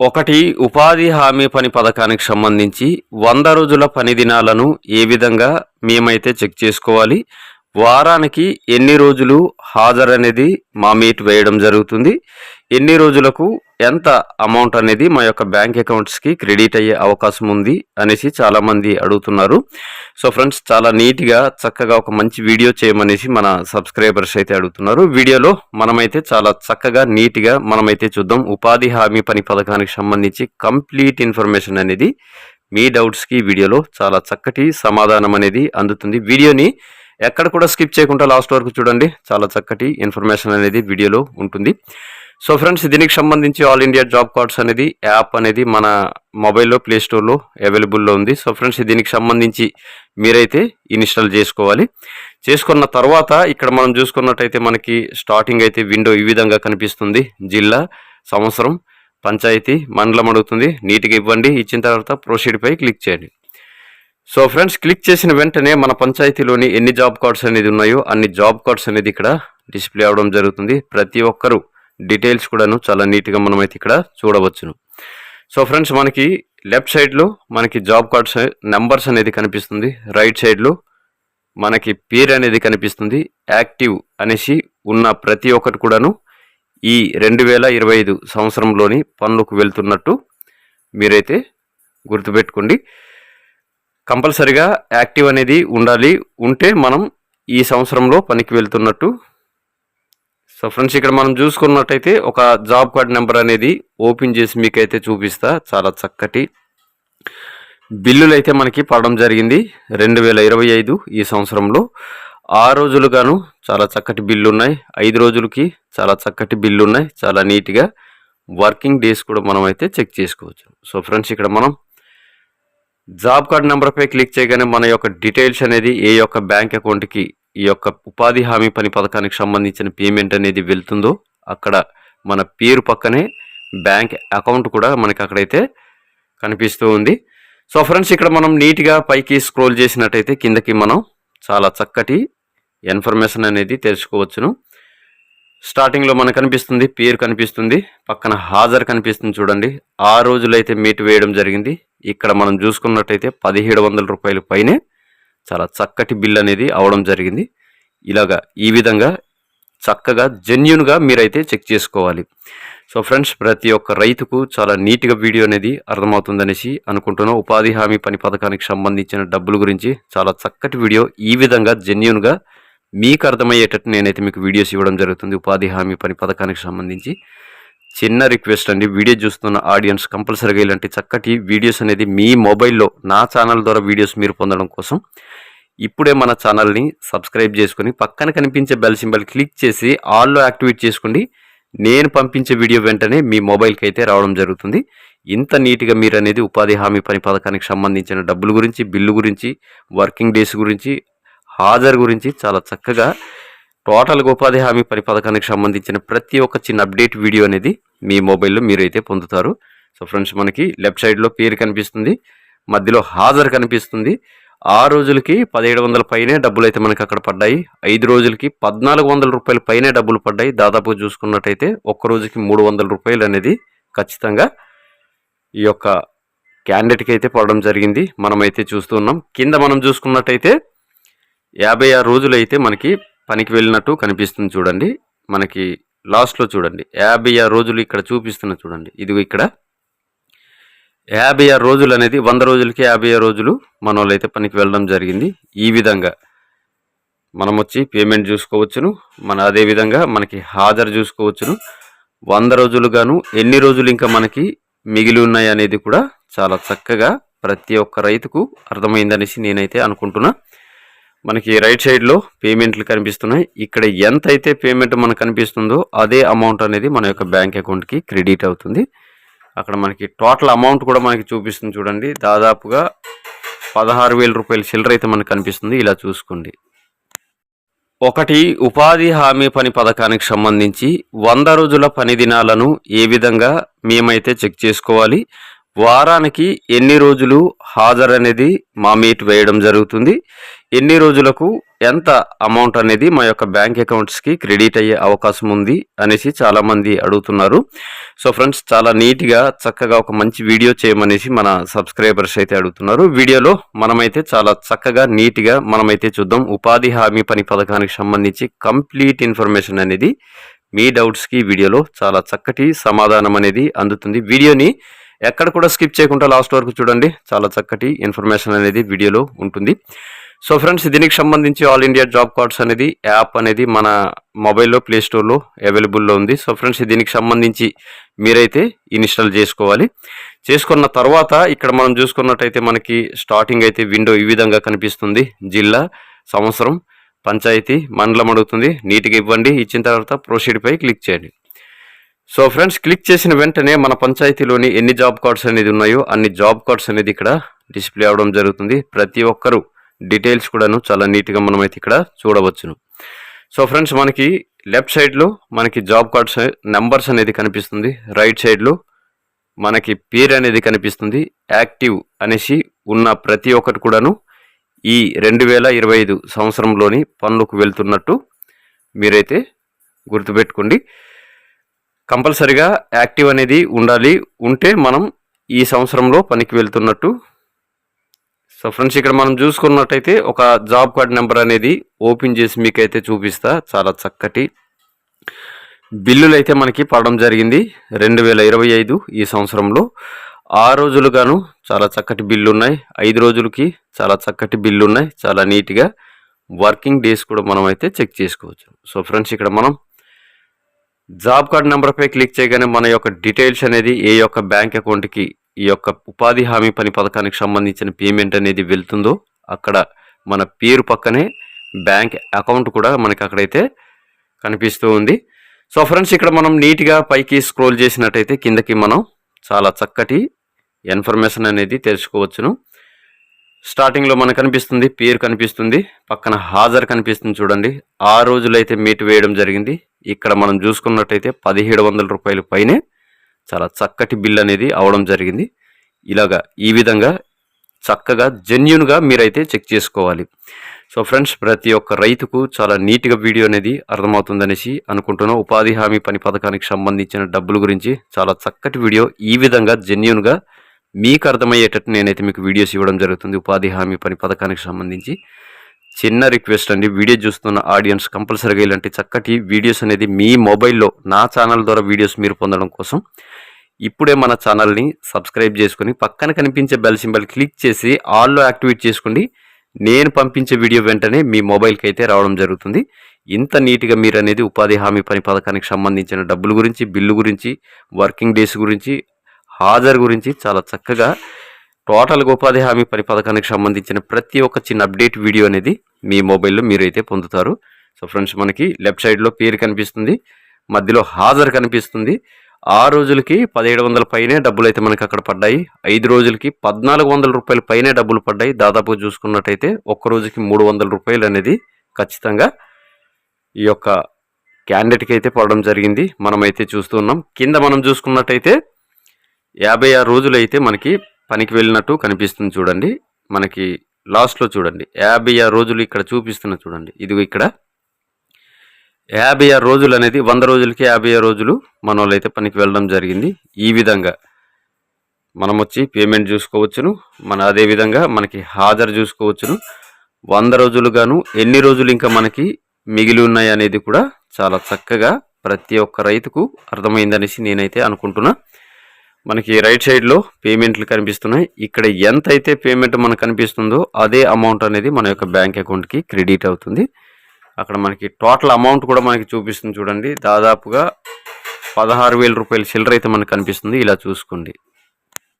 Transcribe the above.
ఒకటి ఉపాధి హామీ పని పథకానికి సంబంధించి వంద రోజుల పని దినాలను ఏ విధంగా మేమైతే చెక్ చేసుకోవాలి? వారానికి ఎన్ని రోజులు హాజరు అనేది మా మీట్ వేయడం జరుగుతుంది. ఎన్ని రోజులకు ఎంత అమౌంట్ అనేది మా యొక్క బ్యాంక్ అకౌంట్స్కి క్రెడిట్ అయ్యే అవకాశం ఉంది అనేసి చాలామంది అడుగుతున్నారు. సో ఫ్రెండ్స్ చాలా నీట్గా చక్కగా ఒక మంచి వీడియో చేయమనేసి మన సబ్స్క్రైబర్స్ అయితే అడుగుతున్నారు. వీడియోలో మనమైతే చాలా చక్కగా నీట్గా మనమైతే చూద్దాం. ఉపాధి హామీ పని పథకానికి సంబంధించి కంప్లీట్ ఇన్ఫర్మేషన్ అనేది మీ డౌట్స్కి వీడియోలో చాలా చక్కటి సమాధానం అనేది అందుతుంది. వీడియోని ఎక్కడ కూడా స్కిప్ చేయకుండా లాస్ట్ వరకు చూడండి. చాలా చక్కటి ఇన్ఫర్మేషన్ అనేది వీడియోలో ఉంటుంది. సో ఫ్రెండ్స్ దీనికి సంబంధించి ఆల్ ఇండియా జాబ్ కార్డ్స్ అనేది యాప్ అనేది మన మొబైల్లో ప్లే స్టోర్లో అవైలబుల్లో ఉంది. సో ఫ్రెండ్స్ దీనికి సంబంధించి మీరైతే ఇన్స్టాల్ చేసుకోవాలి. చేసుకున్న తర్వాత ఇక్కడ మనం చూసుకున్నట్టయితే మనకి స్టార్టింగ్ అయితే విండో ఈ విధంగా కనిపిస్తుంది. జిల్లా సంవత్సరం పంచాయతీ మండలం అడుగుతుంది. నీట్గా ఇవ్వండి. ఇచ్చిన తర్వాత ప్రొసీడ్పై క్లిక్ చేయండి. సో ఫ్రెండ్స్ క్లిక్ చేసిన వెంటనే మన పంచాయతీలోని ఎన్ని జాబ్ కార్డ్స్ అనేది ఉన్నాయో అన్ని జాబ్ కార్డ్స్ అనేది ఇక్కడ డిస్ప్లే అవడం జరుగుతుంది. ప్రతి ఒక్కరు డీటెయిల్స్ కూడాను చాలా నీట్గా మనమైతే ఇక్కడ చూడవచ్చును. సో ఫ్రెండ్స్ మనకి లెఫ్ట్ సైడ్లో మనకి జాబ్ కార్డ్స్ నెంబర్స్ అనేది కనిపిస్తుంది. రైట్ సైడ్లో మనకి పేరు అనేది కనిపిస్తుంది. యాక్టివ్ అనేసి ఉన్న ప్రతి ఒక్కటి కూడాను ఈ రెండు వేల ఇరవై ఐదు సంవత్సరంలోని పనులకు వెళ్తున్నట్టు మీరైతే గుర్తుపెట్టుకోండి. కంపల్సరిగా యాక్టివ్ అనేది ఉండాలి. ఉంటే మనం ఈ సంవత్సరంలో పనికి వెళ్తున్నట్టు. సో ఫ్రెండ్స్ ఇక్కడ మనం చూసుకున్నట్టయితే ఒక జాబ్ కార్డ్ నెంబర్ అనేది ఓపెన్ చేసి మీకైతే చూపిస్తా. చాలా చక్కటి బిల్లులు అయితే మనకి పడడం జరిగింది. రెండు వేల ఇరవై ఐదు ఈ సంవత్సరంలో. ఆ రోజులుగాను చాలా చక్కటి బిల్లు ఉన్నాయి ఐదు రోజులకి చాలా చక్కటి బిల్లు ఉన్నాయి చాలా నీట్గా వర్కింగ్ డేస్ కూడా మనం అయితే చెక్ చేసుకోవచ్చు. సో ఫ్రెండ్స్ ఇక్కడ మనం జాబ్ కార్డ్ నెంబర్పై క్లిక్ చేయగానే మన యొక్క డీటెయిల్స్ అనేది ఏ యొక్క బ్యాంక్ అకౌంట్కి ఈ యొక్క ఉపాధి హామీ పని పథకానికి సంబంధించిన పేమెంట్ అనేది వెళ్తుందో అక్కడ మన పేరు పక్కనే బ్యాంక్ అకౌంట్ కూడా మనకి అక్కడైతే కనిపిస్తూ ఉంది. సో ఫ్రెండ్స్ ఇక్కడ మనం నీట్గా పైకి స్క్రోల్ చేసినట్టయితే కిందకి మనం చాలా చక్కటి ఇన్ఫర్మేషన్ అనేది తెలుసుకోవచ్చును. స్టార్టింగ్లో మనకు కనిపిస్తుంది పేరు కనిపిస్తుంది పక్కన హాజరు కనిపిస్తుంది చూడండి. ఆ రోజులైతే మీట్ వేయడం జరిగింది. ఇక్కడ మనం చూసుకున్నట్టయితే పదిహేడు వందల రూపాయల పైనే చాలా చక్కటి బిల్ అనేది అవడం జరిగింది. ఇలాగా ఈ విధంగా చక్కగా జెన్యున్గా మీరైతే చెక్ చేసుకోవాలి. సో ఫ్రెండ్స్ ప్రతి ఒక్క రైతుకు చాలా నీట్గా వీడియో అనేది అర్థమవుతుందనేసి అనుకుంటున్నాం. ఉపాధి హామీ పని పథకానికి సంబంధించిన డబ్బుల గురించి చాలా చక్కటి వీడియో ఈ విధంగా జెన్యున్గా మీకు అర్థమయ్యేటట్టు నేనైతే మీకు వీడియోస్ ఇవ్వడం జరుగుతుంది. ఉపాధి హామీ పని పథకానికి సంబంధించి చిన్న రిక్వెస్ట్ అండి. వీడియో చూస్తున్న ఆడియన్స్ కంపల్సరీగా ఇలాంటి చక్కటి వీడియోస్ అనేది మీ మొబైల్లో నా ఛానల్ ద్వారా వీడియోస్ మీరు పొందడం కోసం ఇప్పుడే మన ఛానల్ని సబ్స్క్రైబ్ చేసుకుని పక్కన కనిపించే బెల్ సింబల్ క్లిక్ చేసి ఆల్లో యాక్టివేట్ చేసుకోండి. నేను పంపించే వీడియో వెంటనే మీ మొబైల్కి అయితే రావడం జరుగుతుంది. ఇంత నీట్గా మీరు అనేది ఉపాధి హామీ పని పథకానికి సంబంధించిన డబ్బుల గురించి బిల్లు గురించి వర్కింగ్ డేస్ గురించి హాజరు గురించి చాలా చక్కగా టోటల్గా ఉపాధి హామీ పని పథకానికి సంబంధించిన ప్రతి ఒక్క చిన్న అప్డేట్ వీడియో అనేది మీ మొబైల్లో మీరైతే పొందుతారు. సో ఫ్రెండ్స్ మనకి లెఫ్ట్ సైడ్లో పేరు కనిపిస్తుంది మధ్యలో హాజరు కనిపిస్తుంది. ఆ రోజులకి పదిహేడు వందల పైనే డబ్బులు అయితే మనకి అక్కడ పడ్డాయి. ఐదు రోజులకి పద్నాలుగు వందల రూపాయల పైనే డబ్బులు పడ్డాయి. దాదాపు చూసుకున్నట్టయితే ఒక్క రోజుకి మూడు వందల రూపాయలు అనేది ఖచ్చితంగా ఈ యొక్క క్యాండిడేట్కి అయితే పడడం జరిగింది. మనమైతే చూస్తున్నాం కింద మనం చూసుకున్నట్టయితే యాభై ఆరు రోజులు అయితే మనకి పనికి వెళ్ళినట్టు కనిపిస్తుంది చూడండి. మనకి లాస్ట్లో చూడండి. యాభై ఆరు రోజులు ఇక్కడ చూపిస్తున్న చూడండి. ఇది ఇక్కడ. యాభై ఆరు రోజులు అనేది వంద రోజులకి యాభై ఆరు రోజులు మన వాళ్ళైతే పనికి వెళ్ళడం జరిగింది. ఈ విధంగా మనం వచ్చి పేమెంట్ చూసుకోవచ్చును. మన అదే విధంగా మనకి హాజరు చూసుకోవచ్చును. వంద రోజులు గాను ఎన్ని రోజులు ఇంకా మనకి మిగిలి ఉన్నాయి అనేది కూడా చాలా చక్కగా ప్రతి ఒక్క రైతుకు అర్థమైందనేసి నేనైతే అనుకుంటున్నా. మనకి రైట్ సైడ్లో పేమెంట్లు కనిపిస్తున్నాయి. ఇక్కడ ఎంత అయితే పేమెంట్ మనకు కనిపిస్తుందో అదే అమౌంట్ అనేది మన యొక్క బ్యాంక్ అకౌంట్కి క్రెడిట్ అవుతుంది. అక్కడ మనకి టోటల్ అమౌంట్ కూడా మనకి చూపిస్తుంది చూడండి. దాదాపుగా పదహారు వేల రూపాయల చిల్లర అయితే మనకు కనిపిస్తుంది. ఇలా చూసుకోండి. ఒకటి ఉపాధి హామీ పని పథకానికి సంబంధించి వంద రోజుల పని దినాలను ఏ విధంగా మేమైతే చెక్ చేసుకోవాలి? వారానికి ఎన్ని రోజులు హాజరు అనేది మా మీట్ వేయడం జరుగుతుంది. ఎన్ని రోజులకు ఎంత అమౌంట్ అనేది మా యొక్క బ్యాంక్ అకౌంట్స్కి క్రెడిట్ అయ్యే అవకాశం ఉంది అనేసి చాలామంది అడుగుతున్నారు. సో ఫ్రెండ్స్ చాలా నీట్గా చక్కగా ఒక మంచి వీడియో చేయమనేసి మన సబ్స్క్రైబర్స్ అయితే అడుగుతున్నారు. వీడియోలో మనమైతే చాలా చక్కగా నీట్గా మనమైతే చూద్దాం. ఉపాధి హామీ పని పథకానికి సంబంధించి కంప్లీట్ ఇన్ఫర్మేషన్ అనేది మీ డౌట్స్కి వీడియోలో చాలా చక్కటి సమాధానం అనేది అందుతుంది. వీడియోని ఎక్కడ కూడా స్కిప్ చేయకుండా లాస్ట్ వరకు చూడండి. చాలా చక్కటి ఇన్ఫర్మేషన్ అనేది వీడియోలో ఉంటుంది. సో ఫ్రెండ్స్ దీనికి సంబంధించి ఆల్ ఇండియా జాబ్ కార్డ్స్ అనేది యాప్ అనేది మన మొబైల్లో ప్లే స్టోర్లో అవైలబుల్లో ఉంది. సో ఫ్రెండ్స్ దీనికి సంబంధించి మీరైతే ఇన్స్టాల్ చేసుకోవాలి. చేసుకున్న తర్వాత ఇక్కడ మనం చూసుకున్నట్టయితే మనకి స్టార్టింగ్ అయితే విండో ఈ విధంగా కనిపిస్తుంది. జిల్లా సంవత్సరం పంచాయతీ మండలం అడుగుతుంది. నీట్గా ఇవ్వండి. ఇచ్చిన తర్వాత ప్రొసీడ్పై క్లిక్ చేయండి. సో ఫ్రెండ్స్ క్లిక్ చేసిన వెంటనే మన పంచాయతీలోని ఎన్ని జాబ్ కార్డ్స్ అనేది ఉన్నాయో అన్ని జాబ్ కార్డ్స్ అనేది ఇక్కడ డిస్ప్లే అవడం జరుగుతుంది. ప్రతి ఒక్కరు డీటెయిల్స్ కూడాను చాలా నీట్గా మనమైతే ఇక్కడ చూడవచ్చును. సో ఫ్రెండ్స్ మనకి లెఫ్ట్ సైడ్లో మనకి జాబ్ కార్డ్స్ నెంబర్స్ అనేది కనిపిస్తుంది. రైట్ సైడ్లో మనకి పేరు అనేది కనిపిస్తుంది. యాక్టివ్ అనేసి ఉన్న ప్రతి ఒక్కటి కూడాను ఈ రెండు వేల ఇరవై ఐదు సంవత్సరంలోని పనులకు వెళ్తున్నట్టు మీరైతే గుర్తుపెట్టుకోండి. కంపల్సరిగా యాక్టివ్ అనేది ఉండాలి. ఉంటే మనం ఈ సంవత్సరంలో పనికి వెళ్తున్నట్టు సో ఫ్రెండ్స్ ఇక్కడ మనం చూసుకున్నట్టయితే ఒక జాబ్ కార్డ్ నెంబర్ అనేది ఓపెన్ చేసి మీకైతే చూపిస్తా. చాలా చక్కటి బిల్లులు అయితే మనకి పడడం జరిగింది. రెండు వేల ఇరవై ఐదు ఈ సంవత్సరంలో. ఆ రోజులుగాను చాలా చక్కటి బిల్లు ఉన్నాయి ఐదు రోజులకి చాలా చక్కటి బిల్లు ఉన్నాయి చాలా నీట్గా వర్కింగ్ డేస్ కూడా మనం అయితే చెక్ చేసుకోవచ్చు. సో ఫ్రెండ్స్ ఇక్కడ మనం జాబ్ కార్డ్ నెంబర్పై క్లిక్ చేయగానే మన యొక్క డీటెయిల్స్ అనేది ఏ యొక్క బ్యాంక్ అకౌంట్కి ఈ యొక్క ఉపాధి హామీ పని పథకానికి సంబంధించిన పేమెంట్ అనేది వెళ్తుందో అక్కడ మన పేరు పక్కనే బ్యాంక్ అకౌంట్ కూడా మనకి అక్కడైతే కనిపిస్తూ ఉంది. సో ఫ్రెండ్స్ ఇక్కడ మనం నీట్గా పైకి స్క్రోల్ చేసినట్టయితే కిందకి మనం చాలా చక్కటి ఇన్ఫర్మేషన్ అనేది తెలుసుకోవచ్చును. స్టార్టింగ్లో మనకు కనిపిస్తుంది పేరు కనిపిస్తుంది పక్కన హాజరు కనిపిస్తుంది చూడండి. ఆ రోజులైతే మీట్ వేయడం జరిగింది. ఇక్కడ మనం చూసుకున్నట్టయితే పదిహేడు వందల రూపాయలు పైనే చాలా చక్కటి బిల్ అనేది అవడం జరిగింది. ఇలాగా ఈ విధంగా చక్కగా జెన్యున్గా మీరైతే చెక్ చేసుకోవాలి. సో ఫ్రెండ్స్ ప్రతి ఒక్క రైతుకు చాలా నీట్గా వీడియో అనేది అర్థమవుతుందనేసి అనుకుంటున్నాం. ఉపాధి హామీ పని పథకానికి సంబంధించిన డబ్బుల గురించి చాలా చక్కటి వీడియో ఈ విధంగా జెన్యున్గా మీకు అర్థమయ్యేటట్టు నేనైతే మీకు వీడియోస్ ఇవ్వడం జరుగుతుంది. ఉపాధి హామీ పని పథకానికి సంబంధించి. చిన్న రిక్వెస్ట్ అండి. వీడియో చూస్తున్న ఆడియన్స్ కంపల్సరీగా ఇలాంటి చక్కటి వీడియోస్ అనేది మీ మొబైల్లో నా ఛానల్ ద్వారా వీడియోస్ మీరు పొందడం కోసం ఇప్పుడే మన ఛానల్ని సబ్స్క్రైబ్ చేసుకుని పక్కన కనిపించే బెల్ సింబల్ క్లిక్ చేసి ఆల్లో యాక్టివేట్ చేసుకోండి. నేను పంపించే వీడియో వెంటనే మీ మొబైల్కి అయితే రావడం జరుగుతుంది. ఇంత నీట్గా మీరు అనేది ఉపాధి హామీ పని పథకానికి సంబంధించిన డబ్బుల గురించి బిల్లు గురించి వర్కింగ్ డేస్ గురించి హాజరు గురించి చాలా చక్కగా టోటల్గా ఉపాధి హామీ పని పథకానికి సంబంధించిన ప్రతి ఒక్క చిన్న అప్డేట్ వీడియో అనేది మీ మొబైల్లో మీరైతే పొందుతారు. సో ఫ్రెండ్స్ మనకి లెఫ్ట్ సైడ్లో పేరు కనిపిస్తుంది. మధ్యలో హాజరు కనిపిస్తుంది. ఆ రోజులకి పదిహేడు వందల పైనే డబ్బులు అయితే మనకి అక్కడ పడ్డాయి. ఐదు రోజులకి పద్నాలుగు వందల రూపాయల పైనే డబ్బులు పడ్డాయి. దాదాపు చూసుకున్నట్టయితే ఒక్క రోజుకి మూడు వందల రూపాయలు అనేది ఖచ్చితంగా ఈ యొక్క క్యాండిడేట్కి అయితే పడడం జరిగింది. మనమైతే చూస్తున్నాం కింద మనం చూసుకున్నట్టయితే యాభై ఆరు రోజులు అయితే మనకి పనికి వెళ్ళినట్టు కనిపిస్తుంది చూడండి. మనకి లాస్ట్లో చూడండి. యాభై ఆరు రోజులు ఇక్కడ చూపిస్తున్న చూడండి. ఇదిగో ఇక్కడ. యాభై ఆరు రోజులు అనేది వంద రోజులకి యాభై ఆరు రోజులు మన వాళ్ళైతే పనికి వెళ్ళడం జరిగింది. ఈ విధంగా మనం వచ్చి పేమెంట్ చూసుకోవచ్చును. మన అదే విధంగా మనకి హాజరు చూసుకోవచ్చును. వంద రోజులు గాను ఎన్ని రోజులు ఇంకా మనకి మిగిలి ఉన్నాయి అనేది కూడా చాలా చక్కగా ప్రతి ఒక్క రైతుకు అర్థమైందనేసి నేనైతే అనుకుంటున్నా. మనకి రైట్ సైడ్లో పేమెంట్లు కనిపిస్తున్నాయి. ఇక్కడ ఎంత అయితే పేమెంట్ మనకు కనిపిస్తుందో అదే అమౌంట్ అనేది మన యొక్క బ్యాంక్ అకౌంట్కి క్రెడిట్ అవుతుంది. అక్కడ మనకి టోటల్ అమౌంట్ కూడా మనకి చూపిస్తుంది చూడండి. దాదాపుగా పదహారు వేల రూపాయల చిల్లర అయితే మనకు కనిపిస్తుంది. ఇలా చూసుకోండి.